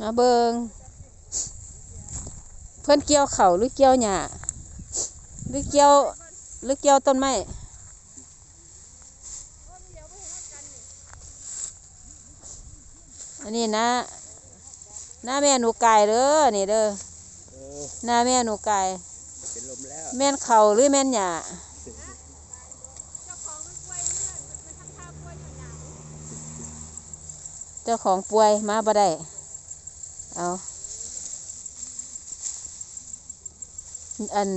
มาเบิงเพื่อนเกี่ยวเข่าวหรือเกี่ยวหญ้าหรือเกี่ยวหรือเกี่ยวต้นไม้อันนี้นะหน้าแม่หนูไก่เด้อนี่เด้อโอ้หน้าแม่หนูไก่เป็นลมแล้วแม่นเข่าหรือแม่นหญ้าเจ้าของป่วยมาบ่ได้ เอาอัน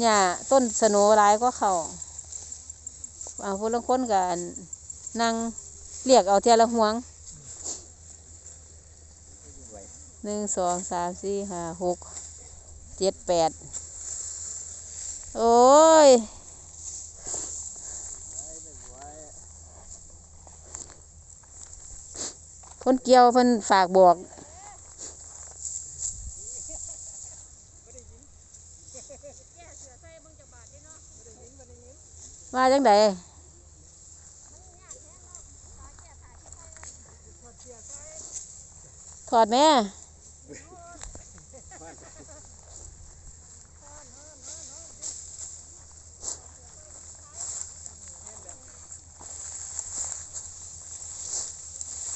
หญ้าต้นสโนหลายก็เขาเอาพวกลางคนกันนั่งเรียกเอาเทียละห่วงหนึ่งสองสามสี่ห้าหกเจ็ดแปดโอ้ยเพ่นเกี่ยวเพ่นฝากบอก ว่าจังไดถอดแม่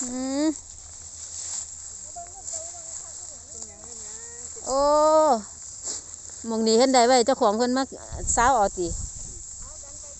อืมโอ้มองนี้เห็นได้ไว้เจ้าของเพิ่นมาสาวเอติ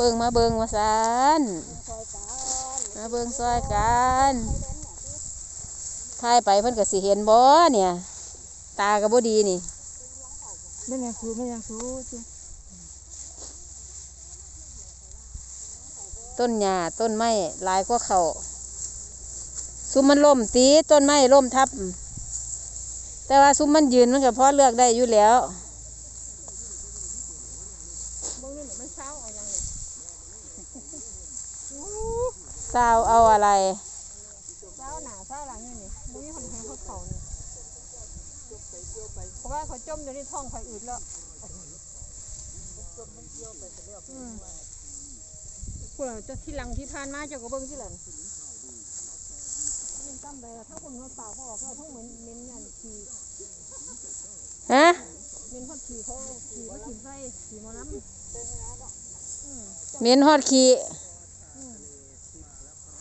บิงมาเบิงมาสานมาเบิงซอยกันทายไปเพิ่นก็สิเห็นบ่เนี่ย ตาก็บ่ดีนี่ไม่ยังสูไม่ยังสูจุต้นหญ้าต้นไม้หลายกว่าเขาซุ้มมันล่มตีต้นไม้ล่มทับ แต่ว่าซุ้มมันยืนมันก็พอเลือกได้อยู่แล้ว บางนี่มันเศร้าเอาอย่างนี้ สาวเอาอะไรเศร้าหนาเศร้าหลังนี่นี่มุ้ยคนแทงเขาเขานี่เพราะว่าเขาจมอยู่ในท้องไฟอืดแล้วอืมพวกเราจะที่หลังที่ผ่านมาเจ้าก็เบิ้งที่หลังมันตั้มไปถ้าคนเขาเปล่าเขาบอกเขาทั้งเหมือนเม้นยันขี่ฮะเม้นเขาขี่เขาขี่เขาขี่ไฟขี่หมอลำอืมเหม็นฮอดขี้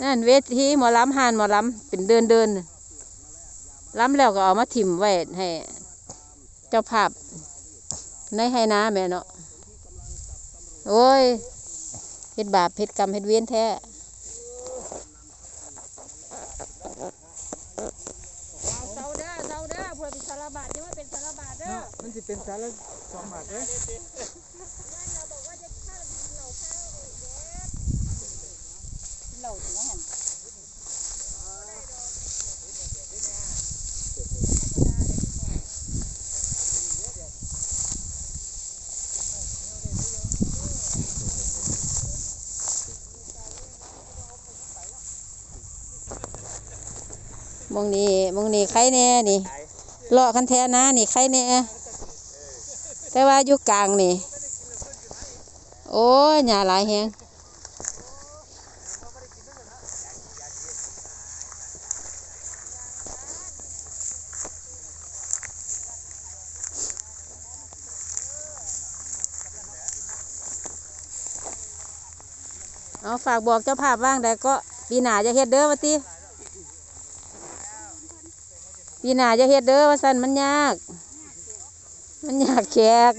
นั่นเวทีหมอลำหานหมอลำเป็นเดินเดินน่ะลำแล้วก็เอามาถิ่มไว้ให้เจ้าภาพในให้นาแม่เนาะโอ้ยเฮ็ดบาปเฮ็ดกรรมเฮ็ดเวียนแท้เอาเศร้าเด้อเศร้าเด้อพวกเป็นสารบาทยังไม่เป็นสารบาทเด้อมันจะเป็นสารละสองบาทเด้อ เหล่าถึงหันมงนี้มงนี้ใครแน่นี่เลาะคันแท้นะนี่ใครแน่แต่ว่าอยู่กลางนี่ โอ้ยหญ้าหลายแฮง เอาฝากบอกเจ้าภาพว่างได้ก็ปีหน้าจะเฮ็ดเด้อวะติปีหน้าจะเฮ็ดเด้อว่าสันมันยาก มันยากแขก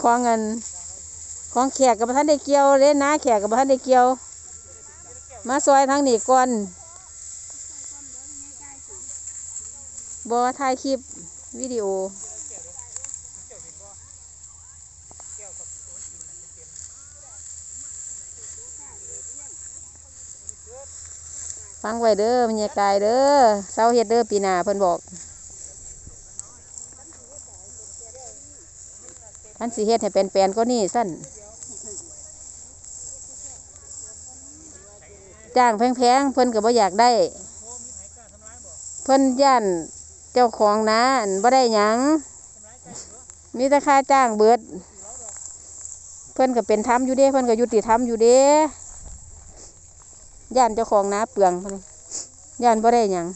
ของเงินของแขกกับท่านได้เกี่ยวเลยนะแขกกับท่านได้เกี่ยว มาซอยทางนี้ก่อนบอถ่ายคลิป วิดีโอฟังไว้เด้อมันยากายเด้อเศร้าเฮ็ดเด้อปีนาเพิ่นบอกท่านสีเฮ็ดให้แปลนๆก็นี่สั้นจ้างแพงๆเพิ่นก็บ่อยากได้ เพิ่นย่าน เจ้าของนาอั่นบ่ได้หยังมีแต่ค่าจ้างเบิด เพิ่อนก็เป็นธรรมอยู่เด้เพิ่อนก็ยุติธรรมอยู่เด้ย่านเจ้าของนาเปลืองเพิ่นย่านบ่ได้หยัง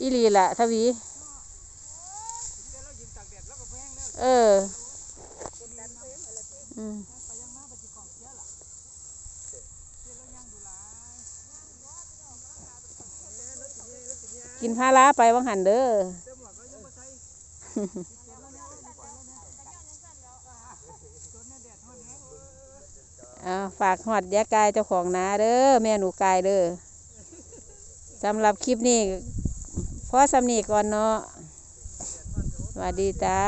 อีลีละทวี เออ อืมกินพาราไปวังหันเด้ออาฝากหอดยากายเจ้าของนาเด้อแม่หนูกายเด้อสำหรับคลิปนี้พอสำนีก่อนเนาะสวัสดีจ้า